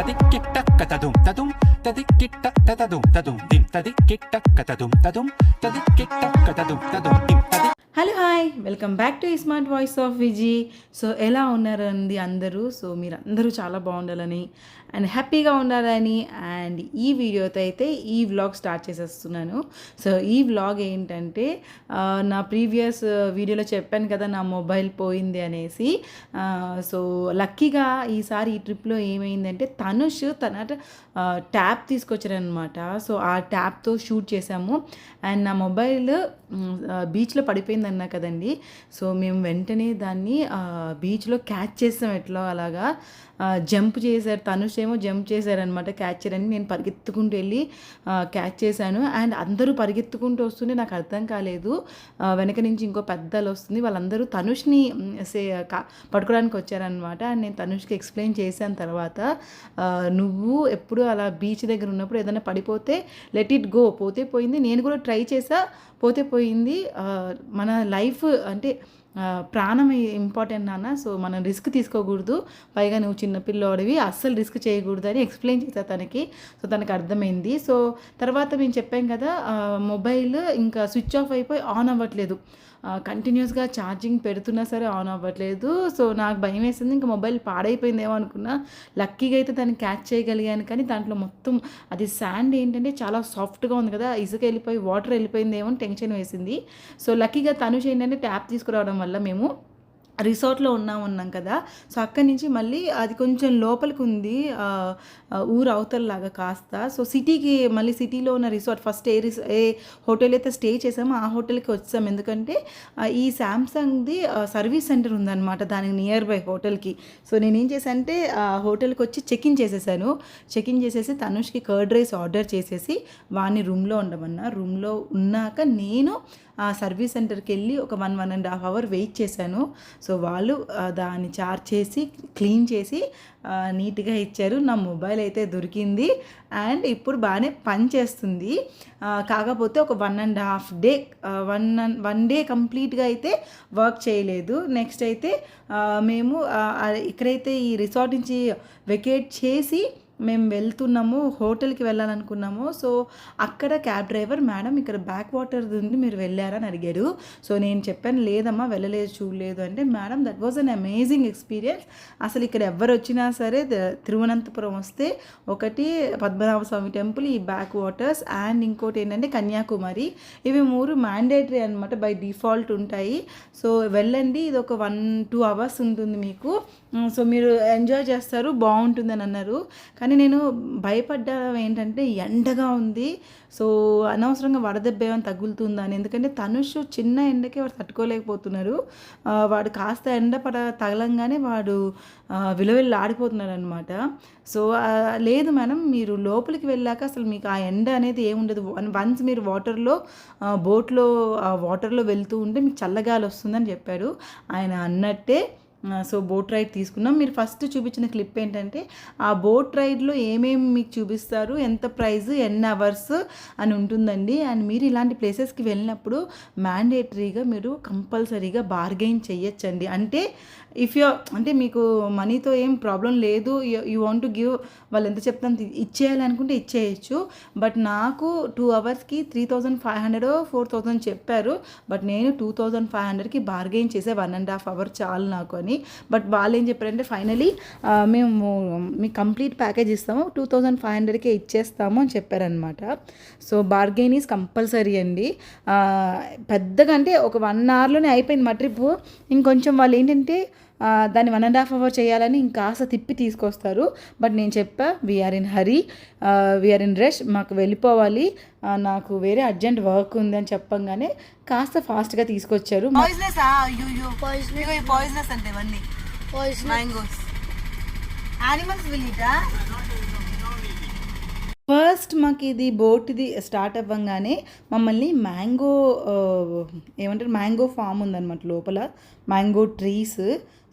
タディキタカタドンタドンタディキタタタドンタドンディンタディキタカタドンタドンタディキタカタドンタドンディンタディ hello hi welcome back to smart voice of Viji. So ఎలా ఉన్నారండి అందరూ? So మీరు అందరూ చాలా బాగుండాలని అండ్ హ్యాపీగా ఉండాలని అండ్ ఈ వీడియోతో అయితే ఈ వ్లాగ్ స్టార్ట్ చేసేస్తున్నాను. సో ఈ వ్లాగ్ ఏంటంటే నా ప్రీవియస్ వీడియోలో చెప్పాను కదా నా మొబైల్ పోయింది అనేసి. సో లక్కీగా ఈసారి ఈ ట్రిప్లో ఏమైందంటే తనుష్ తన ట్యాప్ తీసుకొచ్చారనమాట సో ఆ ట్యాప్తో షూట్ చేశాము. అండ్ నా మొబైల్ బీచ్లో పడిపోయింది అన్నా కదండి. సో మేము వెంటనే దాన్ని బీచ్లో క్యాచ్ చేసాం ఎట్లా అలాగా. జంప్ చేశారు. తనుష్ ఏమో జంప్ చేశారనమాట క్యాచ్ చేయడానికి నేను పరిగెత్తుకుంటూ వెళ్ళి క్యాచ్ చేశాను. అండ్ అందరూ పరిగెత్తుకుంటూ వస్తుంటే నాకు అర్థం కాలేదు. వెనక నుంచి ఇంకో పెద్దలు వస్తుంది. వాళ్ళందరూ తనుష్ని సే కా- పట్టుకోవడానికి వచ్చారనమాట అండ్ నేను తనుష్కి ఎక్స్ప్లెయిన్ చేశాను తర్వాత నువ్వు ఎప్పుడు అలా బీచ్ దగ్గర ఉన్నప్పుడు ఏదైనా పడిపోతే లెట్ ఇట్ గో. పోతే పోయింది. నేను కూడా ట్రై చేసా పోతే పోయింది. మన లైఫ్ అంటే ప్రాణం ఇంపార్టెంట్ నాన్న. సో మనం రిస్క్ తీసుకోకూడదు. పైగా నువ్వు చిన్న పిల్లోడివి అస్సలు రిస్క్ చేయకూడదు అని ఎక్స్ప్లెయిన్ చేశా తనకి. సో తనకు అర్థమైంది. సో తర్వాత మేము చెప్పాం కదా మొబైల్ ఇంకా స్విచ్ ఆఫ్ అయిపోయి ఆన్ అవ్వట్లేదు. కంటిన్యూస్గా ఛార్జింగ్ పెడుతున్నా సరే ఆన్ అవ్వట్లేదు. సో నాకు భయం వేసింది. ఇంకా మొబైల్ పాడైపోయిందేమో అనుకున్నా. లక్కీగా అయితే దాన్ని క్యాచ్ చేయగలిగాను. కానీ దాంట్లో మొత్తం అది శాండ్ ఏంటంటే చాలా సాఫ్ట్గా ఉంది కదా. ఇసుక వెళ్ళిపోయి వాటర్ వెళ్ళిపోయిందేమో అని టెన్షన్ వేసింది. సో లక్కీగా తనుష్ ఏంటంటే ట్యాప్ తీసుకురావడం వల్ల మేము రిసార్ట్లో ఉన్నాం ఉన్నాం కదా. సో అక్కడి నుంచి మళ్ళీ అది కొంచెం లోపలికి ఉంది. ఊరు అవతలలాగా కాస్త. సో సిటీకి మళ్ళీ సిటీలో ఉన్న రిసార్ట్ ఫస్ట్ ఏ రిస్ ఏ హోటల్ అయితే స్టే చేసామో ఆ హోటల్కి వచ్చాం. ఎందుకంటే ఈ శాంసంగ్ది సర్వీస్ సెంటర్ ఉందన్నమాట దానికి నియర్ బై హోటల్కి. సో నేనేం చేశానంటే చేశాను అంటే ఆ హోటల్కి వచ్చి చెక్ ఇన్ చేసేసాను. చెక్ ఇన్ చేసేసి తనుష్కి కర్డ్ రైస్ ఆర్డర్ చేసేసి వాడిని రూమ్లో ఉండమన్నా. రూమ్లో ఉన్నాక నేను ఆ సర్వీస్ సెంటర్కి వెళ్ళి ఒక one one and half hour wait చేశాను. సో వాళ్ళు దాన్ని చార్జ్ చేసి క్లీన్ చేసి నీట్గా ఇచ్చారు. నా మొబైల్ అయితే దొరికింది. అండ్ ఇప్పుడు బాగానే పని చేస్తుంది. కాకపోతే ఒక one and half day one one day కంప్లీట్గా అయితే వర్క్ చేయలేదు. నెక్స్ట్ అయితే మేము ఇక్కడైతే ఈ రిసార్ట్ నుంచి వెకేట్ చేసి మేము వెళ్తున్నాము హోటల్కి వెళ్ళాలనుకున్నాము. సో అక్కడ క్యాబ్ డ్రైవర్ మేడం ఇక్కడ బ్యాక్ వాటర్ ఉంది మీరు వెళ్ళారని అడిగాడు సో నేను చెప్పాను లేదమ్మా వెళ్ళలేదు చూడలేదు. అంటే madam that was an amazing experience అసలు ఇక్కడ ఎవరు వచ్చినా సరే ద- తిరువనంతపురం వస్తే ఒకటి పద్మనాభ స్వామి టెంపుల్ ఈ బ్యాక్ వాటర్స్ అండ్ ఇంకోటి ఏంటంటే కన్యాకుమారి. ఇవి మూడు మ్యాండేటరీ అనమాట బై డిఫాల్ట్ ఉంటాయి. సో వెళ్ళండి ఇది ఒక వన్ టూ అవర్స్ ఉంటుంది మీకు. సో మీరు ఎంజాయ్ చేస్తారు బాగుంటుందని అన్నారు. కానీ నేను భయపడ్డా ఏంటంటే ఎండగా ఉంది. సో అనవసరంగా వడదెబ్బ ఏమైనా తగులుతుందా అని. ఎందుకంటే తనుష్ చిన్న ఎండకే వాడు తట్టుకోలేకపోతున్నారు. వాడు కాస్త ఎండ పడ తగలంగానే వాడు విలువెళ్ళి ఆడిపోతున్నాడు అనమాట సో లేదు మేడం మీరు లోపలికి వెళ్ళాక అసలు మీకు ఆ ఎండ అనేది ఏముండదు వన్స్ మీరు వాటర్లో బోట్లో వాటర్లో వెళ్తూ ఉంటే మీకు చల్లగాలి వస్తుందని చెప్పాడు. ఆయన అన్నట్టే సో బోట్ రైడ్ తీసుకున్నాం. మీరు ఫస్ట్ చూపించిన క్లిప్ ఏంటంటే ఆ బోట్ రైడ్లో ఏమేమి మీకు చూపిస్తారు ఎంత ప్రైస్ ఎన్ని అవర్స్ అని ఉంటుందండి. అండ్ మీరు ఇలాంటి ప్లేసెస్కి వెళ్ళినప్పుడు మ్యాండేటరీగా మీరు కంపల్సరీగా బార్గెయిన్ చేయొచ్చండి అంటే ఇఫ్ యూ అంటే మీకు మనీతో ఏం ప్రాబ్లం లేదు. యూ వాంట్ టు గివ్ వాళ్ళు ఎంత చెప్తాను ఇచ్చేయాలనుకుంటే ఇచ్చేయచ్చు. బట్ నాకు టూ అవర్స్కి three thousand five hundred four thousand చెప్పారు. బట్ నేను టూ థౌజండ్ ఫైవ్ హండ్రెడ్కి బార్గెయిన్ చేసే వన్ అండ్ హాఫ్ అవర్ చాలు నాకు అని. బట్ వాళ్ళు ఏం చెప్పారంటే ఫైనలీ మేము మీకు కంప్లీట్ ప్యాకేజ్ ఇస్తాము టూ థౌజండ్ ఫైవ్ హండ్రెడ్కే ఇచ్చేస్తాము అని చెప్పారనమాట సో బార్గెయిన్ ఈజ్ కంపల్సరీ అండి. పెద్దగా అంటే ఒక వన్ అవర్లోనే అయిపోయింది మా ట్రిప్ ఇంకొంచెం వాళ్ళు ఏంటంటే దాన్ని వన్ అండ్ హాఫ్ అవర్ చేయాలని ఇంకాస్త తిప్పి తీసుకొస్తారు. బట్ నేను చెప్పా we're in hurry we're in rush మాకు వెళ్ళిపోవాలి. నాకు వేరే అర్జెంట్ వర్క్ ఉంది అని చెప్పంగానే కాస్త ఫాస్ట్గా తీసుకొచ్చారు. ఫస్ట్ మాకు ఇది బోట్ ఇది స్టార్ట్ అవ్వగానే మమ్మల్ని మ్యాంగో ఏమంటారు? మ్యాంగో ఫామ్ ఉందన్నమాట లోపల. మ్యాంగో ట్రీస్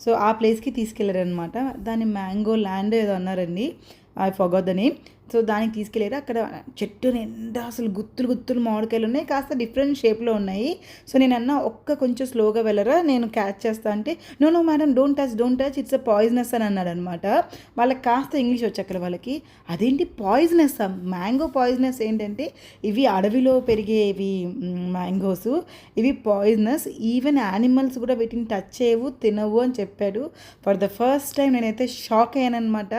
సో ఆ ప్లేస్కి తీసుకెళ్ళారనమాట దాన్ని మ్యాంగో ల్యాండ్ ఏదో అన్నారండి. I forgot the name. So దానికి తీసుకెళ్ళారు. అక్కడ చెట్టు నిండా అసలు గుత్తులు గుత్తులు మామిడికాయలు ఉన్నాయి. కాస్త డిఫరెంట్ షేప్లో ఉన్నాయి. సో నేను అన్న ఒక్క కొంచెం స్లోగా వెళ్ళరా? నేను క్యాచ్ చేస్తా అంటే no no madam don't touch don't touch it's a poisonous అని అన్నాడు అనమాట వాళ్ళకి కాస్త ఇంగ్లీష్ వచ్చి అక్కడ వాళ్ళకి అదేంటి పాయిజనస్? మ్యాంగో పాయిజనస్ ఏంటంటే ఇవి అడవిలో పెరిగేవి మ్యాంగోస్. ఇవి పాయిజనస్. ఈవెన్ యానిమల్స్ కూడా వీటిని టచ్ చేయవు తినవు అని చెప్పాడు. ఫర్ ద ఫస్ట్ టైం నేనైతే షాక్ అయ్యానమాట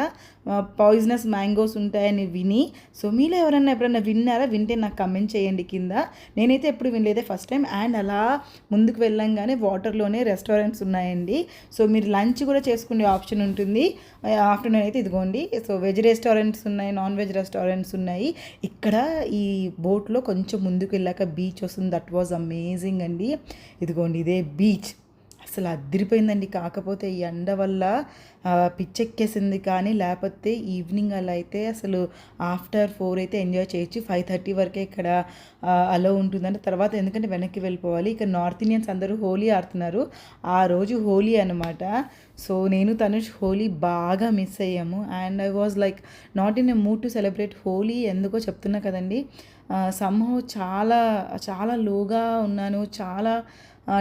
పాయిజనస్ మ్యాంగోస్ ఉంటాయని విని సో మీలో ఎవరైనా ఎప్పుడైనా విన్నారా? వింటే నాకు కమెంట్ చేయండి కింద. నేనైతే ఎప్పుడు వినలేదే. ఫస్ట్ టైం అండ్ అలా ముందుకు వెళ్ళంగానే వాటర్లోనే రెస్టారెంట్స్ ఉన్నాయండి. సో మీరు లంచ్ కూడా చేసుకునే ఆప్షన్ ఉంటుంది. ఆఫ్టర్నూన్ అయితే ఇదిగోండి. సో వెజ్ రెస్టారెంట్స్ ఉన్నాయి నాన్ వెజ్ రెస్టారెంట్స్ ఉన్నాయి. ఇక్కడ ఈ బోట్లో కొంచెం ముందుకు వెళ్ళాక బీచ్ వస్తుంది. దట్ వాజ్ అమేజింగ్ అండి. ఇదిగోండి ఇదే బీచ్ అసలు అదిరిపోయిందండి. కాకపోతే ఈ ఎండ వల్ల పిచ్చెక్కేసింది. కానీ లేకపోతే ఈవినింగ్ అలా అయితే అసలు ఆఫ్టర్ ఫోర్ అయితే ఎంజాయ్ చేయొచ్చు. ఫైవ్ థర్టీ వరకే ఇక్కడ అలో ఉంటుందంటే. తర్వాత ఎందుకంటే వెనక్కి వెళ్ళిపోవాలి. ఇక్కడ నార్త్ ఇండియన్స్ అందరూ హోలీ ఆడుతున్నారు. ఆ రోజు హోలీ అనమాట సో నేను తనుష్ హోలీ బాగా మిస్ అయ్యాము. And I was like not in a mood to celebrate Holi ఎందుకో చెప్తున్నా కదండి. సమ్హో చాలా చాలా లోగా ఉన్నాను. చాలా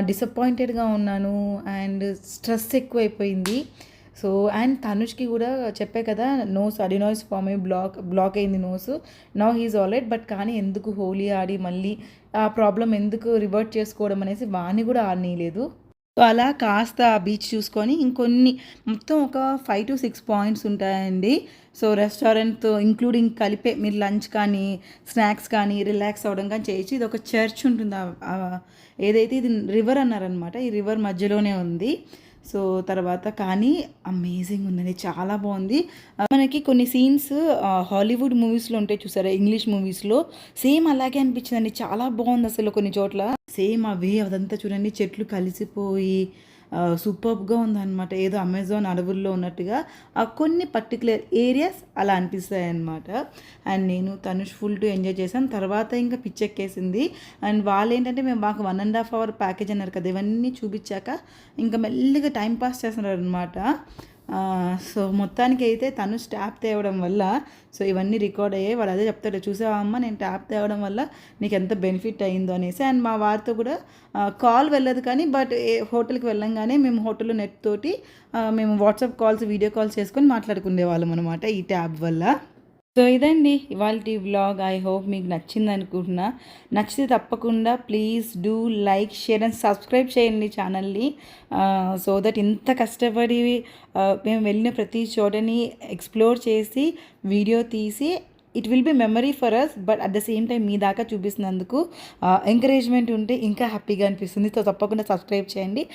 డిసప్పాయింటెడ్గా ఉన్నాను అండ్ స్ట్రెస్ ఎక్కువైపోయింది. సో అండ్ తనుష్కి కూడా చెప్పే కదా నోస్ అడినాయిస్ ఫామ్ అయ్యి బ్లాక్ బ్లాక్ అయింది nose no he's all right but కానీ ఎందుకు హోలీ ఆడి మళ్ళీ ఆ ప్రాబ్లం ఎందుకు రివర్ట్ చేసుకోవడం అనేసి వాణ్ణి కూడా ఆడనీయలేదు. సో అలా కాస్త ఆ బీచ్ చూసుకొని ఇంకొన్ని మొత్తం ఒక ఫైవ్ టు సిక్స్ పాయింట్స్ ఉంటాయండి. సో రెస్టారెంట్తో ఇంక్లూడింగ్ కలిపే మీరు లంచ్ కానీ స్నాక్స్ కానీ రిలాక్స్ అవ్వడం కానీ చేయొచ్చు ఇది ఒక చర్చ్ ఉంటుంది. ఏదైతే ఇది రివర్ అన్నారనమాట ఈ రివర్ మధ్యలోనే ఉంది. సో తర్వాత కానీ అమేజింగ్ ఉందండి చాలా బాగుంది. మనకి కొన్ని సీన్స్ హాలీవుడ్ మూవీస్లో ఉంటాయి చూసారా ఇంగ్లీష్ మూవీస్లో సేమ్ అలాగే అనిపించిందండి చాలా బాగుంది అసలు కొన్ని చోట్ల. సేమ్ అవే అదంతా చూడండి చెట్లు కలిసిపోయి సూపర్గా ఉందన్నమాట. ఏదో అమెజాన్ అడవుల్లో ఉన్నట్టుగా ఆ కొన్ని పర్టికులర్ ఏరియాస్ అలా అనిపిస్తాయి అనమాట అండ్ నేను తనుష్ ఫుల్ టు ఎంజాయ్ చేశాను. తర్వాత ఇంకా పిచ్చెక్కేసింది అండ్ వాళ్ళు ఏంటంటే మేము మాకు one and half hour package అన్నారు కదా ఇవన్నీ చూపించాక ఇంకా మెల్లిగా టైం పాస్ చేస్తున్నారు అనమాట సో మొత్తానికి అయితే తను ట్యాప్ తేవడం వల్ల సో ఇవన్నీ రికార్డ్ అయ్యాయి. వాడు అదే చెప్తాడు చూసావా అమ్మ నేను ట్యాప్ తేవడం వల్ల నీకు ఎంత బెనిఫిట్ అయిందో అనేసి. అండ్ మా వారితో కూడా కాల్ వెళ్ళదు కానీ బట్ ఏ హోటల్కి వెళ్ళంగానే మేము హోటల్లో నెట్ తోటి మేము వాట్సాప్ కాల్స్ వీడియో కాల్స్ చేసుకొని మాట్లాడుకునే వాళ్ళం అనమాట ఈ ట్యాబ్ వల్ల. సో ఇదండి ఇవాళ వ్లాగ్ ఐ హోప్ మీకు నచ్చింది అనుకుంటున్నా. నచ్చితే తప్పకుండా please do like share and subscribe చేయండి ఛానల్ని సో దట్ ఇంత కష్టపడి uh, మేము వెళ్ళిన ప్రతి చోటని ఎక్స్ప్లోర్ చేసి వీడియో తీసి it will be memory for us but at the same time మీ దాకా చూపిస్తున్నందుకు uh, ఎంకరేజ్మెంట్ ఉంటే ఇంకా హ్యాపీగా అనిపిస్తుంది. సో తప్పకుండా సబ్స్క్రైబ్ చేయండి.